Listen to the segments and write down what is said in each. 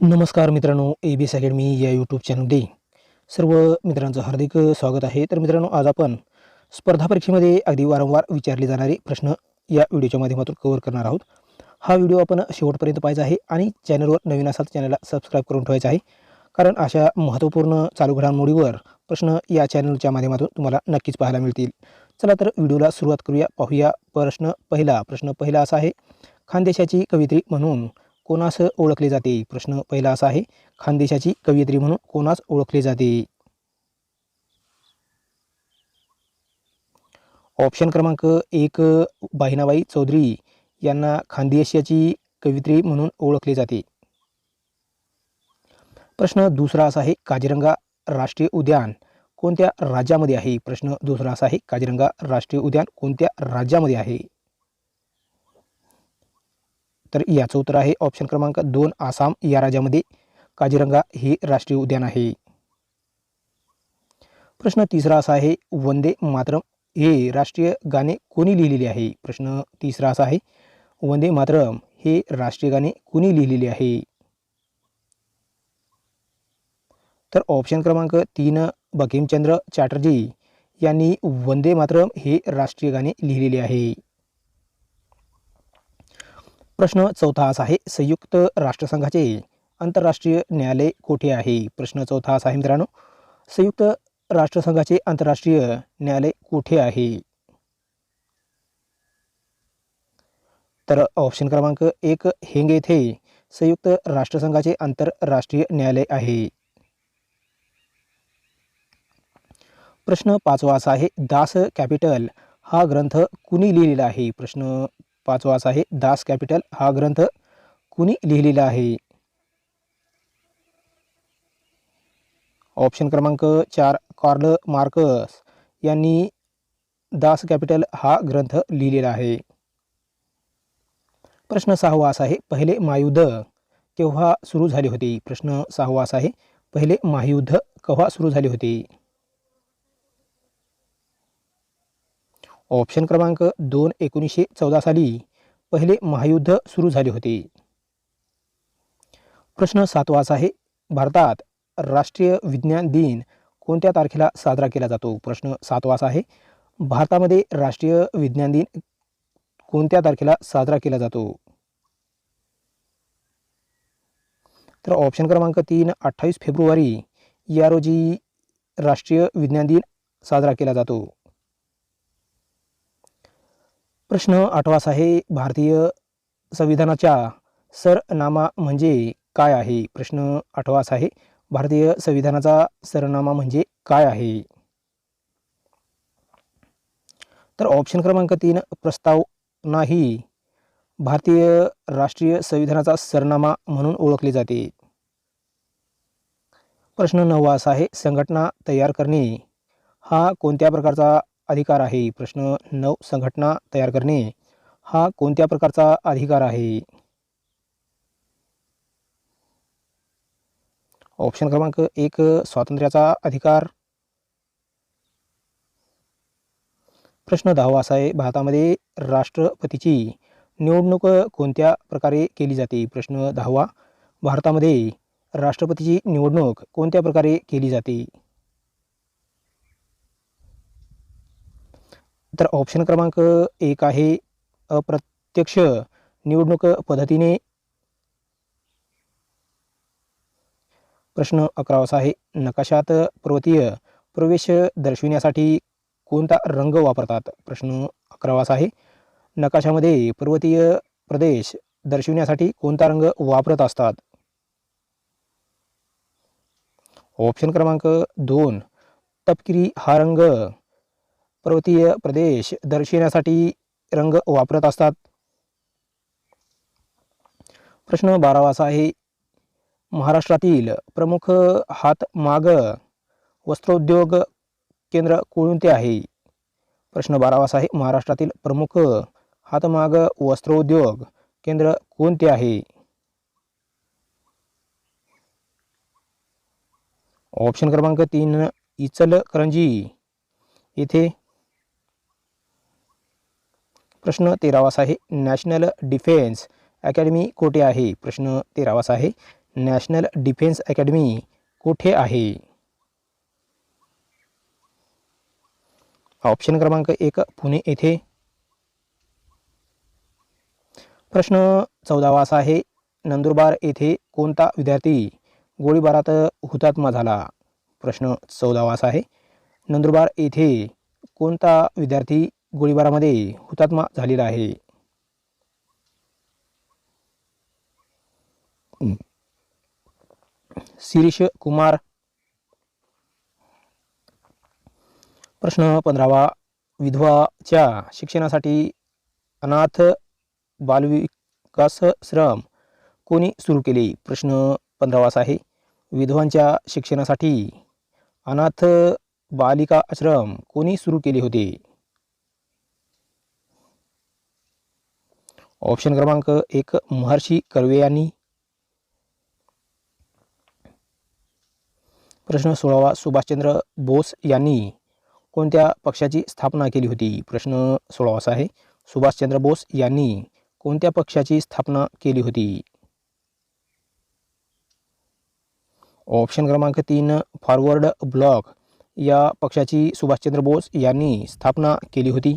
नमस्कार मित्रांनो A B S academy या यूट्यूब चॅनलमध्ये सर्व मित्रांचं हार्दिक स्वागत आहे. तर मित्रांनो आज आपण स्पर्धा परीक्षेमध्ये अगदी वारंवार विचारले जाणारे प्रश्न या व्हिडिओच्या माध्यमातून कव्हर करणार आहोत. हा व्हिडिओ आपण शेवटपर्यंत पाहायचा आहे आणि चॅनलवर नवीन असाल तर चॅनलला सबस्क्राईब करून ठेवायचं आहे. कारण अशा महत्त्वपूर्ण चालू घडामोडीवर प्रश्न या चॅनलच्या माध्यमातून तुम्हाला नक्कीच पाहायला मिळतील. चला तर व्हिडिओला सुरुवात करूया पाहूया प्रश्न पहिला. प्रश्न पहिला असा आहे खानदेशाची कवित्री म्हणून कोणास ओळखले जाते? प्रश्न पहिला असा आहे खानदेशाची कवयित्री म्हणून कोणास ओळखले जाते? ऑप्शन क्रमांक एक बाहिनाबाई चौधरी यांना खानदेशाची कवित्री म्हणून ओळखले जाते. प्रश्न दुसरा असा आहे काजीरंगा राष्ट्रीय उद्यान कोणत्या राज्यामध्ये आहे? प्रश्न दुसरा असा आहे काजीरंगा राष्ट्रीय उद्यान कोणत्या राज्यामध्ये आहे? तर याचं उत्तर आहे ऑप्शन क्रमांक दोन आसाम. या राज्यामध्ये काजीरंगा हे राष्ट्रीय उद्यान आहे. प्रश्न तिसरा असा आहे वंदे मातरम हे राष्ट्रीय गाणे कोणी लिहिलेले आहे? प्रश्न तिसरा असा आहे वंदे मातरम हे राष्ट्रीय गाणे कोणी लिहिलेले आहे? तर ऑप्शन क्रमांक तीन बकीमचंद्र चॅटर्जी यांनी वंदे मातरम हे राष्ट्रीय गाणे लिहिलेले आहे. प्रश्न चौथा असा आहे संयुक्त राष्ट्रसंघाचे आंतरराष्ट्रीय न्यायालय कोठे आहे? प्रश्न चौथा असा आहे मित्रांनो संयुक्त राष्ट्रसंघाचे आंतरराष्ट्रीय न्यायालय कोठे आहे? तर ऑप्शन क्रमांक एक हेंग येथे संयुक्त राष्ट्रसंघाचे आंतरराष्ट्रीय न्यायालय आहे. प्रश्न पाचवा असा आहे दास कॅपिटल हा ग्रंथ कुणी लिहिलेला आहे? प्रश्न पाचवा असा आहे दास कॅपिटल. हा ग्रंथ कुणी लिहिलेला आहे? ऑप्शन क्रमांक चार कार्ल मार्कस यांनी दास कॅपिटल हा ग्रंथ लिहिलेला आहे. प्रश्न सहावा असा आहे पहिले महायुद्ध केव्हा सुरू झाले होते? प्रश्न सहावा असा आहे पहिले महायुद्ध केव्हा सुरू झाले होते? ऑप्शन क्रमांक दोन एकोणीसशे चौदा साली पहिले महायुद्ध सुरू झाले होते. प्रश्न सातवाचा आहे भारतात राष्ट्रीय विज्ञान दिन कोणत्या तारखेला साजरा केला जातो? प्रश्न सातवाचा आहे भारतामध्ये राष्ट्रीय विज्ञान दिन कोणत्या तारखेला साजरा केला जातो? तर ऑप्शन क्रमांक तीन अठ्ठावीस फेब्रुवारी या रोजी राष्ट्रीय विज्ञान दिन साजरा केला जातो. प्रश्न आठवास आहे भारतीय संविधानाच्या सरनामा म्हणजे काय आहे? प्रश्न आठवास आहे भारतीय संविधानाचा सरनामा म्हणजे काय आहे? तर ऑप्शन क्रमांक तीन प्रस्ताव नाही. भारतीय राष्ट्रीय संविधानाचा सरनामा म्हणून ओळखले जाते. प्रश्न नववा असा आहे संघटना तयार करणे. हा कोणत्या प्रकारचा अधिकार आहे. प्रश्न नऊ संघटना तयार करणे. हा कोणत्या प्रकारचा अधिकार आहे? ऑप्शन क्रमांक एक स्वातंत्र्याचा अधिकार. प्रश्न दहावा असा आहे भारतामध्ये राष्ट्रपतीची निवडणूक कोणत्या प्रकारे केली जाते? प्रश्न दहावा भारतामध्ये राष्ट्रपतीची निवडणूक कोणत्या प्रकारे केली जाते? तर ऑप्शन क्रमांक एक आहे अप्रत्यक्ष निवडणूक पद्धतीने. प्रश्न अकरावा आहे नकाशात पर्वतीय प्रवेश दर्शविण्यासाठी कोणता रंग वापरतात? प्रश्न अकरावासा आहे नकाशामध्ये पर्वतीय प्रदेश दर्शविण्यासाठी कोणता रंग वापरत असतात? ऑप्शन क्रमांक दोन तपकिरी हा रंग पर्वतीय प्रदेश दर्शविण्यासाठी रंग वापरत असतात. प्रश्न बारावा असा आहे महाराष्ट्रातील प्रमुख हातमाग वस्त्रोद्योग केंद्र कोणते आहे? प्रश्न बारावा असा आहे महाराष्ट्रातील प्रमुख हातमाग वस्त्रोद्योग केंद्र कोणते आहे? ऑप्शन क्रमांक तीन इचलकरंजी. येथे प्रश्न तेरावासा आहे नॅशनल डिफेन्स अकॅडमी कोठे आहे? प्रश्न तेरावासा आहे नॅशनल डिफेन्स अकॅडमी कोठे आहे? ऑप्शन क्रमांक एक पुणे येथे. प्रश्न चौदावा असा आहे नंदुरबार येथे कोणता विद्यार्थी गोळीबारात हुतात्मा झाला? प्रश्न चौदावा असा आहे नंदुरबार येथे कोणता विद्यार्थी गोळीबारामध्ये हुतात्मा झालेला आहे. शिरीष कुमार. प्रश्न पंधरावा. विधवाच्या शिक्षणासाठी अनाथ बालविकासश्रम कोणी सुरू केले? प्रश्न पंधरावा आहे. विधवांच्या शिक्षणासाठी अनाथ बालिका आश्रम कोणी सुरू केले होते? ऑप्शन क्रमांक एक महर्षी कर्वे प्रश्न सोळावा, सुभाषचंद्र बोस यांनी कोणत्या पक्षाची स्थापना केली होती? प्रश्न असा आहे. सुभाषचंद्र बोस यांनी कोणत्या पक्षाची स्थापना केली होती? ऑप्शन क्रमांक तीन, फॉरवर्ड ब्लॉक. या पक्षाची सुभाषचंद्र बोस यांनी स्थापना केली होती.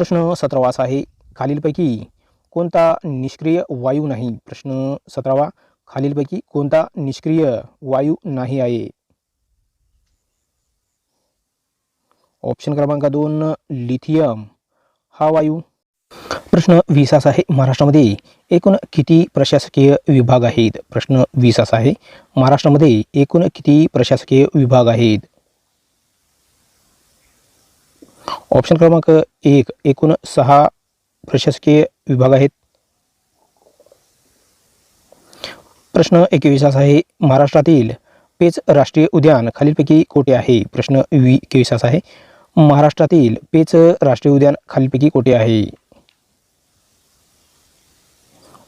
प्रश्न सतरावा आहे. खालीलपैकी कोणता निष्क्रिय वायू नाही? प्रश्न सतरावा. खालीलपैकी कोणता निष्क्रिय वायू नाही आहे? ऑप्शन क्रमांक दोन लिथियम. हा वायू. प्रश्न विसास आहे. महाराष्ट्रामध्ये एकूण किती प्रशासकीय विभाग आहेत? प्रश्न विसास आहे. महाराष्ट्रामध्ये एकूण किती प्रशासकीय विभाग आहेत? ऑप्शन क्रमांक एक एकूण सहा प्रशासकीय विभाग आहेत. प्रश्न एकवीस असा आहे महाराष्ट्रातील पेच राष्ट्रीय उद्यान खालीलपैकी कोठे आहे? प्रश्न वी एकवीस असा आहे महाराष्ट्रातील पेच राष्ट्रीय उद्यान खालीलपैकी कोठे आहे?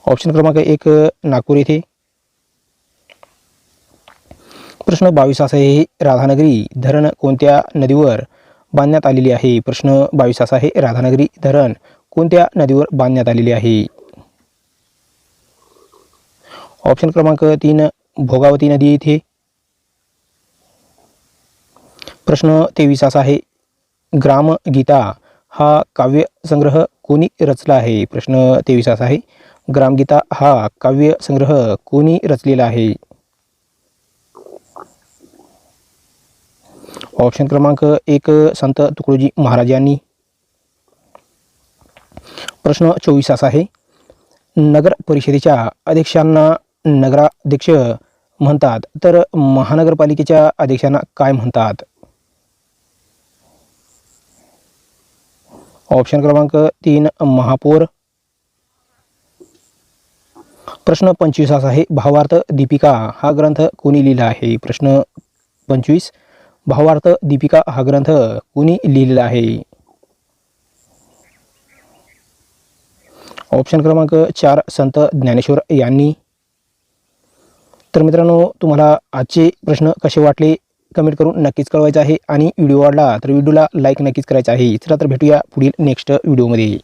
ऑप्शन क्रमांक एक नागपूर येथे. प्रश्न बावीस असा आहे राधानगरी धरण कोणत्या नदीवर बांधण्यात आलेली आहे. प्रश्न बावीस असा आहे. राधानगरी धरण कोणत्या नदीवर बांधण्यात आलेले आहे? ऑप्शन क्रमांक तीन भोगावती नदी येथे. प्रश्न तेवीस असा आहे. ग्रामगीता हा काव्यसंग्रह कोणी रचला आहे? प्रश्न तेवीस असा आहे. ग्रामगीता हा काव्यसंग्रह कोणी रचलेला आहे? ऑप्शन क्रमांक एक संत तुकडोजी महाराजांनी प्रश्न चोवीस असा आहे. नगर परिषदेच्या अध्यक्षांना नगराध्यक्ष म्हणतात तर महानगरपालिकेच्या अध्यक्षांना काय म्हणतात? ऑप्शन क्रमांक तीन महापौर. प्रश्न पंचवीस असा आहे. भावार्थ दीपिका हा ग्रंथ कोणी लिहिला आहे? प्रश्न पंचवीस. भावार्थ दीपिका हा ग्रंथ कुणी लिहिलेला आहे? ऑप्शन क्रमांक चार संत ज्ञानेश्वर यांनी. तर मित्रांनो तुम्हाला आजचे प्रश्न कसे वाटले? कमेंट करून नक्कीच कळवायचं आहे. आणि व्हिडिओ आवडला तर व्हिडिओला लाईक नक्कीच करायचा आहे. चला तर भेटूया पुढील नेक्स्ट व्हिडिओमध्ये